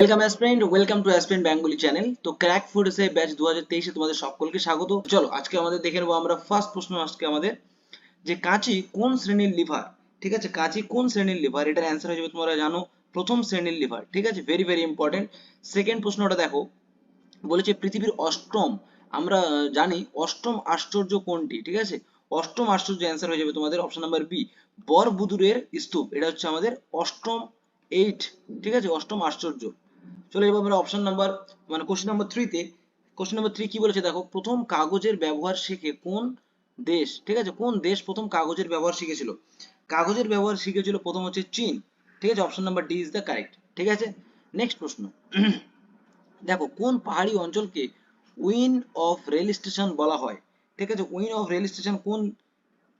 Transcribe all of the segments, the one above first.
Welcome aspirant welcome to aspirant Bengali channel তো crack food এসে batch দু হাজার তোমাদের সকলকে স্বাগত। চলো, আজকে আমাদের দেখে নেব আমরা ফার্স্ট প্রশ্ন আজকে আমাদের যে কাঁচি কোন শ্রেণির লিভার ঠিক আছে, কাঁচি কোন শ্রেণির লিভার এটার অ্যান্সার হয়ে যাবে তোমরা জানো, প্রথম শ্রেণির লিভার ঠিক আছে ভেরি ভেরি ইম্পর্টেন্ট সেকেন্ড প্রশ্নটা দেখো, বলেছে পৃথিবীর অষ্টম, আমরা জানি অষ্টম আশ্চর্য কোনটি? ঠিক আছে, অষ্টম আশ্চর্য অ্যান্সার হয়ে যাবে তোমাদের অপশন নাম্বার বি বরবুদুরের স্তূপ। এটা হচ্ছে আমাদের অষ্টম এইট ঠিক আছে, অষ্টম আশ্চর্য। চলো এবার আমরা অপশন নাম্বার মানে কোশ্চেন নাম্বার থ্রিতে কোশ্চেন নাম্বার থ্রি কি বলেছে দেখো, প্রথম কাগজের ব্যবহার শিখে কোন দেশ, ঠিক আছে, কোন দেশ প্রথম কাগজের ব্যবহার শিখেছিল? কাগজের ব্যবহার শিখেছিল প্রথম হচ্ছে চীন, ঠিক আছে option number D is the correct ঠিক আছে? নেক্সট প্রশ্ন, দেখো কোন পাহাড়ি অঞ্চলকে উইন অফ রেল স্টেশন বলা হয়? ঠিক আছে, উইন অফ রেল স্টেশন কোন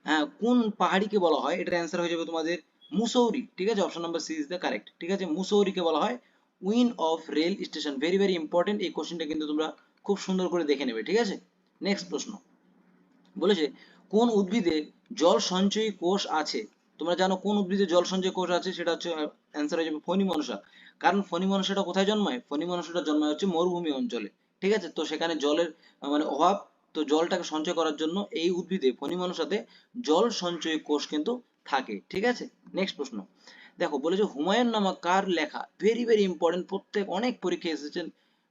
হ্যাঁ কোন পাহাড়িকে বলা হয়? এটার অ্যান্সার হয়ে যাবে তোমাদের মুসৌরি, ঠিক আছে option number C is the correct ঠিক আছে, মুসৌরিকে বলা হয় win of rail station very very important এই কোশ্চেনটা কিন্তু তোমরা খুব সুন্দর করে দেখে নেবে, ঠিক আছে? নেক্সট প্রশ্ন। বলেছে, কোন উদ্ভিদে জল সঞ্চয়ী কোষ আছে? তোমরা জানো কোন উদ্ভিদে জল সঞ্চয় কোষ আছে? সেটা হচ্ছে অ্যান্সার হয়ে যাবে ফণি মনসা। কারণ ফণি মনসাটা কোথায় জন্মায়? ফণি মনসাটা জন্মায় হচ্ছে মরুভূমি অঞ্চলে, ঠিক আছে? তো সেখানে জলের মানে অভাব, তো জলটাকে সঞ্চয় করার জন্য এই উদ্ভিদে ফণি মনসাতে জল সঞ্চয়ী কোষ কিন্তু থাকে, ঠিক আছে? নেক্সট প্রশ্ন। দেখো, বলেছে হুমায়ুন নামা কার লেখা? ভেরি ভেরি ইম্পর্টেন্ট প্রত্যেক, অনেক পরীক্ষা এসেছেন।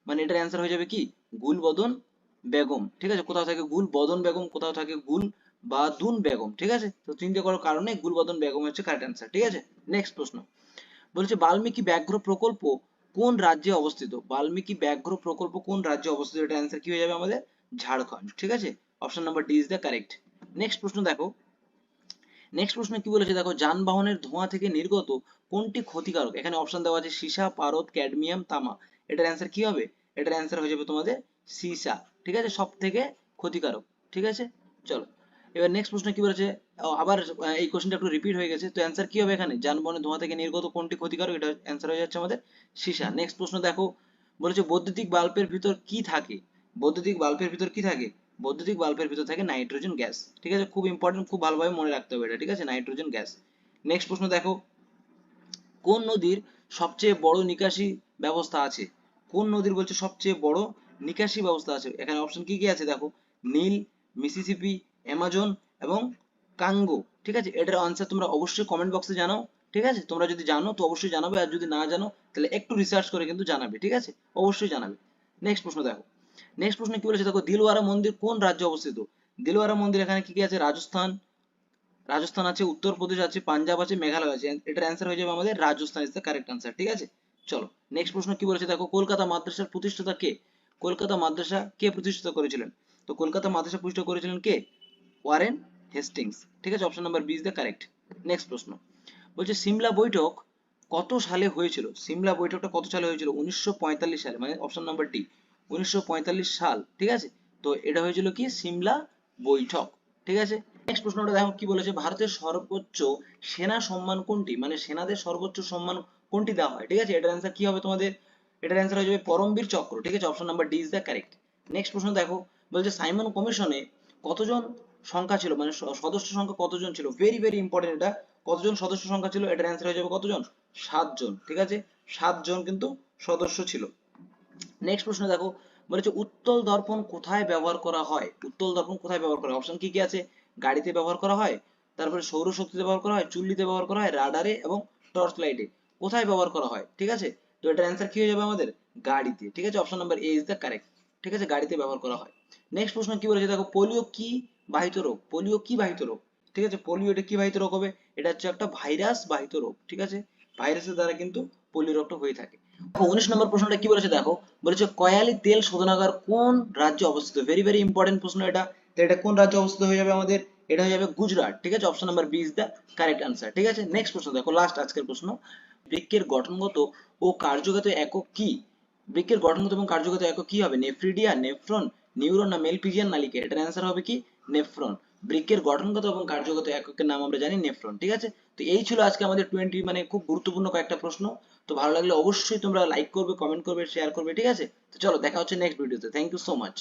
মানে এটার অ্যান্সার হয়ে যাবে কি? গুলবদন বেগম। ঠিক আছে? কোথাও থাকে গুল, বদন বেগম, কোথাও থাকে গুল বাদুন বেগম। ঠিক আছে? তো চিন্তা করার কারণে গুলবদন বেগম হচ্ছে কারেক্ট অ্যান্সার ঠিক আছে? নেক্সট প্রশ্ন। বলেছে, বাল্মীকি ব্যাঘ্র প্রকল্প কোন রাজ্যে অবস্থিত? বাল্মীকি ব্যাঘ্র প্রকল্প কোন রাজ্যে অবস্থিত? এটা অ্যান্সার কি হয়ে যাবে আমাদের? ঝাড়খণ্ড। ঠিক আছে? Option number D is the correct next প্রশ্ন দেখো। নেক্সট প্রশ্ন কি বলেছে? দেখো, যানবাহনের ধোঁয়া থেকে নির্গত কোনটি ক্ষতিকারক? এখানে অপশন দেওয়া আছে সীসা, পারদ ক্যাডমিয়াম তামা। এটার অ্যান্সার কি হবে? এটার অ্যান্সার হয়ে যাবে তোমাদের সীসা। ঠিক আছে? সব থেকে ক্ষতিকারক। ঠিক আছে? চলো। এবার নেক্সট প্রশ্ন কি বলেছে? আবার এই কোশ্চেনটা একটু রিপিট হয়ে গেছে। তো অ্যান্সার কি হবে এখানে? যানবাহনের ধোঁয়া থেকে নির্গত কোনটি ক্ষতিকারক? এটা অ্যান্সার হয়ে যাচ্ছে আমাদের সীসা। নেক্সট প্রশ্ন দেখো, বলেছে বৈদ্যুতিক বাল্বের ভিতর কি থাকে? বৈদ্যুতিক বাল্বের ভিতর কি থাকে? বৈদ্যুতিক বাল্বের ভিতর থাকে নাইট্রোজেন গ্যাস। ঠিক আছে? খুব ইম্পর্টেন্ট খুব ভালোভাবে মনে রাখতে হবে এটা, ঠিক আছে? Nitrogen gas. নেক্সট প্রশ্ন দেখো। কোন নদীর সবচেয়ে বড় নিকাশি ব্যবস্থা আছে? কোন নদীর বলছে সবচেয়ে বড় নিকাশি ব্যবস্থা আছে? এখানে অপশন কি কি আছে দেখো? নীল মিসিসিপি অ্যামাজন এবং কাঙ্গো ঠিক আছে? এটার আনসার তোমরা অবশ্যই কমেন্ট বক্সে জানাও। ঠিক আছে? তোমরা যদি জানো, তো অবশ্যই জানাবে। আর যদি না জানো, তাহলে একটু রিসার্চ করে কিন্তু জানাবে। ঠিক আছে? অবশ্যই জানাবে। নেক্সট প্রশ্ন দেখো। নেক্সট প্রশ্ন কি বলেছে? দেখো, দিলওয়ারা মন্দির কোন রাজ্যে অবস্থিত? দিলওয়ারা মন্দির এখানে কি কি আছে? রাজস্থান। রাজস্থান আছে, উত্তরপ্রদেশ আছে, পাঞ্জাব আছে, মেঘালয় আছে। এটার অ্যান্সার হয়ে যাবে আমাদের Rajasthan is the correct answer ঠিক আছে? চলো নেক্সট প্রশ্ন কি বলেছে? দেখো, কলকাতা মাদ্রাসার প্রতিষ্ঠাতা কে? কলকাতা মাদ্রাসা কে প্রতিষ্ঠিত করেছিলেন? তো কলকাতা মাদ্রাসা প্রতিষ্ঠা করেছিলেন কে? ওয়ারেন হেস্টিংস, ঠিক আছে? Option number B is the correct next প্রশ্ন, বলছে সিমলা বৈঠক কত সালে হয়েছিল? সিমলা বৈঠকটা কত সালে হয়েছিল? উনিশশো পঁয়তাল্লিশ সালে মানে অপশন নাম্বার ডি উনিশশো পঁয়তাল্লিশ সাল, ঠিক আছে? তো এটা হয়েছিল কি? সিমলা বৈঠক, ঠিক আছে? নেক্সট প্রশ্নটা দেখো কি বলেছে? ভারতের সর্বোচ্চ সেনা সম্মান কোনটি? মানে সেনাদের সর্বোচ্চ সম্মান কোনটি দেওয়া হয়, ঠিক আছে? এটার অ্যান্সার কি হবে তোমাদের? এটার অ্যান্সার হয়ে যাবে পরমবীর চক্র, ঠিক আছে? Option number D is the correct next প্রশ্ন দেখো, বলছে সাইমন কমিশনে কতজন সংখ্যা ছিল? মানে সদস্য সংখ্যা কতজন ছিল? ভেরি ভেরি ইম্পর্টেন্ট এটা। কতজন সদস্য সংখ্যা ছিল? এটার অ্যান্সার হয়ে যাবে কতজন? সাতজন, ঠিক আছে? সাতজন কিন্তু সদস্য ছিল। নেক্সট প্রশ্ন দেখো বলেছে উত্তল দর্পণ কোথায় ব্যবহার করা হয়? উত্তল দর্পণ কোথায় ব্যবহার করা হয়? অপশন কি কি আছে? গাড়িতে ব্যবহার করা হয়, তারপরে সৌরশক্তিতে ব্যবহার করা হয়, চুল্লিতে ব্যবহার করা হয়, রাডারে এবং টর্চ লাইটে কোথায় ব্যবহার করা হয়? ঠিক আছে? তো এটার অ্যান্সার কি হয়ে যাবে আমাদের? গাড়িতে। ঠিক আছে? Option number A is the correct ঠিক আছে? গাড়িতে ব্যবহার করা হয়। নেক্সট প্রশ্ন কি বলেছে? দেখো পোলিও কি বাহিত রোগ? পোলিও কি বাহিত রোগ? ঠিক আছে? পোলিও এটা কি বাহিত রোগ হবে? এটা হচ্ছে একটা ভাইরাস বাহিত রোগ। ঠিক আছে? ভাইরাসের দ্বারা কিন্তু পোলিও রোগটা হয়ে থাকে। উনিশ নম্বর প্রশ্নটা কি বলেছে দেখো? বলেছে, কয়ালি তেল শোধনাগার কোন রাজ্যে অবস্থিত? ভেরি ভেরি ইম্পর্টেন্ট প্রশ্ন এটা। তো এটা কোন রাজ্যে অবস্থিত হয়ে যাবে আমাদের? এটা হয়ে যাবে গুজরাট, ঠিক আছে? Option number B is the correct answer ঠিক আছে? নেক্সট প্রশ্ন দেখো লাস্ট আজকের প্রশ্ন। বৃক্কের গঠনগত ও কার্যগত একক কি? বৃক্কের গঠনগত এবং কার্যগত একক কি হবে? নেফ্রিডিয়া নেফ্রন নিউরন না মেলপিজিয়ান নালিকা এটার অ্যান্সার হবে কি? নেফ্রন বৃক্কের গঠনগত এবং কার্যগত এককের নাম আমরা জানি নেফ্রন, ঠিক আছে? তো এই ছিল আজকে আমাদের টোয়েন্টি মানে খুব গুরুত্বপূর্ণ কয়েকটা প্রশ্ন। তো ভালো লাগলে অবশ্যই তোমরা লাইক করবে কমেন্ট করবে শেয়ার করবে, ঠিক আছে? তো চলো, দেখা হচ্ছে নেক্সট ভিডিওতে থ্যাংক ইউ সো মাচ